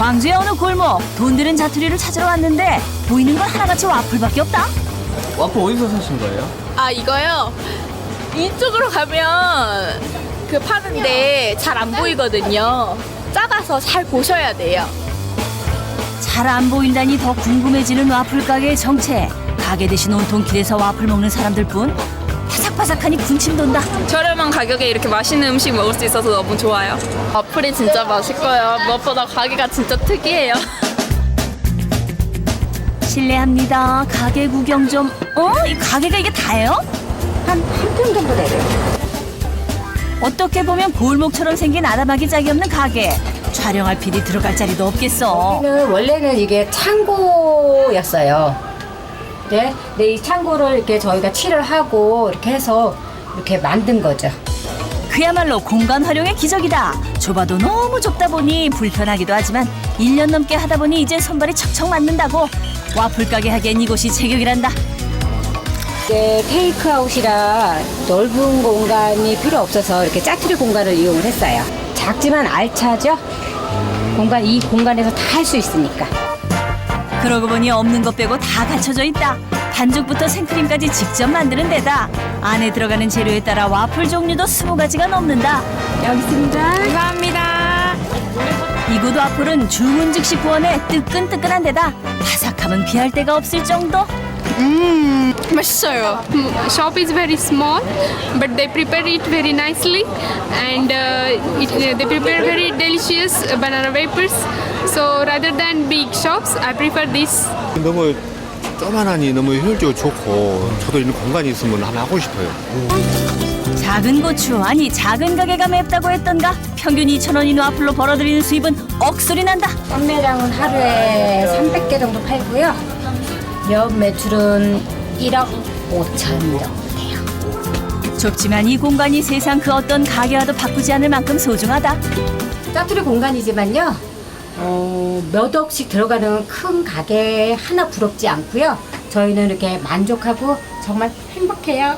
광주의 어느 골목 돈 들은 자투리를 찾으러 왔는데 보이는 건 하나같이 와플밖에 없다. 와플 어디서 사신 거예요? 아 이거요? 이쪽으로 가면 그 파는데 잘 안 보이거든요. 작아서 잘 보셔야 돼요. 잘 안 보인다니 더 궁금해지는 와플 가게의 정체. 가게 대신 온통 길에서 와플 먹는 사람들뿐 바삭바삭하니 군침 돈다. 저렴한 가격에 이렇게 맛있는 음식 먹을 수 있어서 너무 좋아요. 와플이 진짜 맛있고요. 무엇보다 가게가 진짜 특이해요. 실례합니다. 가게 구경 좀. 어? 이 가게가 이게 다예요? 한 한 평 정도 돼요. 어떻게 보면 골목처럼 생긴 아담하기 짝이 없는 가게. 촬영할 필이 들어갈 자리도 없겠어. 원래는 이게 창고였어요. 네, 근데 이 창고를 이렇게 저희가 칠을 하고 이렇게 해서 이렇게 만든 거죠. 그야말로 공간 활용의 기적이다. 좁아도 너무 좁다 보니 불편하기도 하지만 1년 넘게 하다 보니 이제 손발이 척척 맞는다고. 와플 가게 하기엔 이곳이 제격이란다. 이게 테이크아웃이라 넓은 공간이 필요 없어서 이렇게 짜투리 공간을 이용을 했어요. 작지만 알차죠? 공간 이 공간에서 다 할 수 있으니까. 그러고 보니 없는 것 빼고 다 갖춰져 있다. 반죽부터 생크림까지 직접 만드는 데다. 안에 들어가는 재료에 따라 와플 종류도 스무 가지가 넘는다. 여기 있습니다. 감사합니다. 이곳 와플은 주문 즉시 구원해 뜨끈뜨끈한 데다 바삭함은 비할 데가 없을 정도. 맛있어요. shop is very small but they prepare it very nicely and uh, it, they prepare very delicious banana wafers so rather than big shops i prefer this 너무 쪼만하니 너무 효율적으로 좋고 저도 이런 공간이 있으면 하나 하고 싶어요. 작은 고추 아니 작은 가게가 맵다고 했던가 평균 2,000원인 와플로 벌어들이는 수입은 억소리 난다. 판매량은 하루에 300개 정도 팔고요. 연 매출은 1억 5천 정도 돼요. 좁지만 이 공간이 세상 그 어떤 가게와도 바꾸지 않을 만큼 소중하다. 짜투리 공간이지만요. 어, 몇 억씩 들어가는 큰 가게 하나 부럽지 않고요. 저희는 이렇게 만족하고 정말 행복해요.